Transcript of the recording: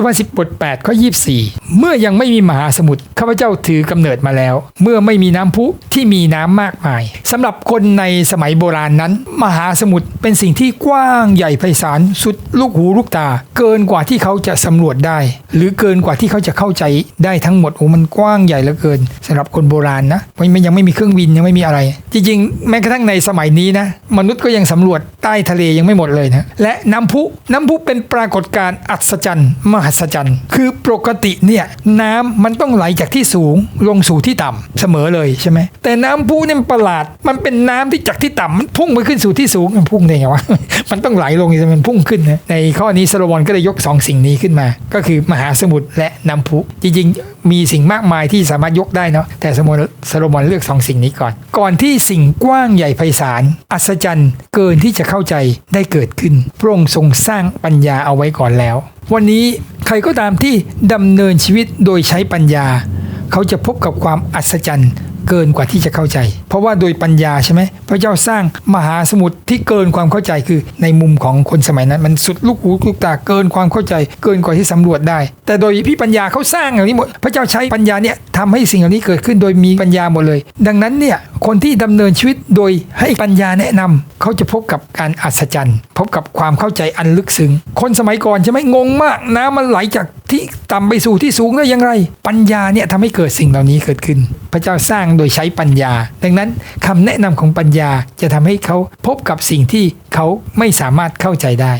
สุภาษิตบท8ข้อ24 เมื่อยังไม่มีมหาสมุทรข้าพเจ้าถือกำเนิดมาแล้ว เมื่อไม่มีน้ำพุที่มีน้ำมากมายสำหรับคนในสมัยโบราณนั้น มหาสมุทรเป็นสิ่งที่กว้างใหญ่ไพศาลสุดลูกหูลูกตา เกินกว่าที่เขาจะสำรวจได้ หรือเกินกว่าที่เขาจะเข้าใจได้ทั้งหมดโอ้มันกว้างใหญ่เหลือเกินสำหรับคนโบราณนะมันยังไม่มีเครื่องบินยังไม่มีอะไรจริงๆ แม้กระทั่งในสมัยนี้นะ มนุษย์ก็ยังสำรวจใต้ทะเลยังไม่หมดเลยนะ และน้ำพุน้ำพุเป็นปรากฏการณ์อัศจรรย์ มหัศจรรย์ คือปกติเนี่ยน้ำมันต้องไหลจากที่สูงลงสู่ที่ต่ำเสมอเลยใช่ไหมแต่น้ำพุเนี่ยประหลาด มันเป็นน้ำที่จากที่ต่ำมันพุ่งไปขึ้นสู่ที่สูงมันพุ่งได้ไงวะมันต้องไหลลงมันพุ่งขึ้นนะในข้อนี้โซโลมอนก็เลยยกสองสิ่งนี้ขึ้นมา ก็คือมหาสมุทรและน้ำพุจริง ๆ มีสิ่งมากมายที่สามารถยกได้เนาะแต่สมนโซโลมอนเลือกสองสิ่งนี้ก่อน ก่อนที่สิ่งกว้างใหญ่ไพศาล อัศจรรย์เกินที่จะเข้าใจได้เกิดขึ้น พระองค์ทรงสร้างปัญญาเอาไว้ก่อนแล้ว วันนี้ใครก็ตามที่ดำเนินชีวิตโดยใช้ปัญญา เขาจะพบกับความอัศจรรย์เกินกว่าที่จะเข้าใจ เพราะว่าโดยปัญญาใช่ไหม พระเจ้าสร้างมหาสมุทรที่เกินความเข้าใจคือในมุมของคนสมัยนั้น มันสุดลูกหูลูกตาเกินความเข้าใจ เกินกว่าที่สำรวจได้ แต่โดยพี่ปัญญาเขาสร้างอย่างนี้หมดพระเจ้าใช้ปัญญาเนี่ยทำให้สิ่งเหล่านี้เกิดขึ้นโดยมีปัญญาหมดเลย ดังนั้นเนี่ยคนที่ดำเนินชีวิตโดยให้ปัญญาแนะนำเขาจะพบกับการอัศจรรย์ พบกับความเข้าใจอันลึกซึ้งคนสมัยก่อนใช่ไหมงงมากน้ำมันไหลจากที่ต่ำไปสู่ที่สูงได้อย่างไร ปัญญาเนี่ยทำให้เกิดสิ่งเหล่านี้เกิดขึ้น พระเจ้าสร้างโดยใช้ปัญญา ดังนั้นคำแนะนำของปัญญาญาจะทำให้เขาพบกับสิ่งที่เขาไม่สามารถเข้าใจได้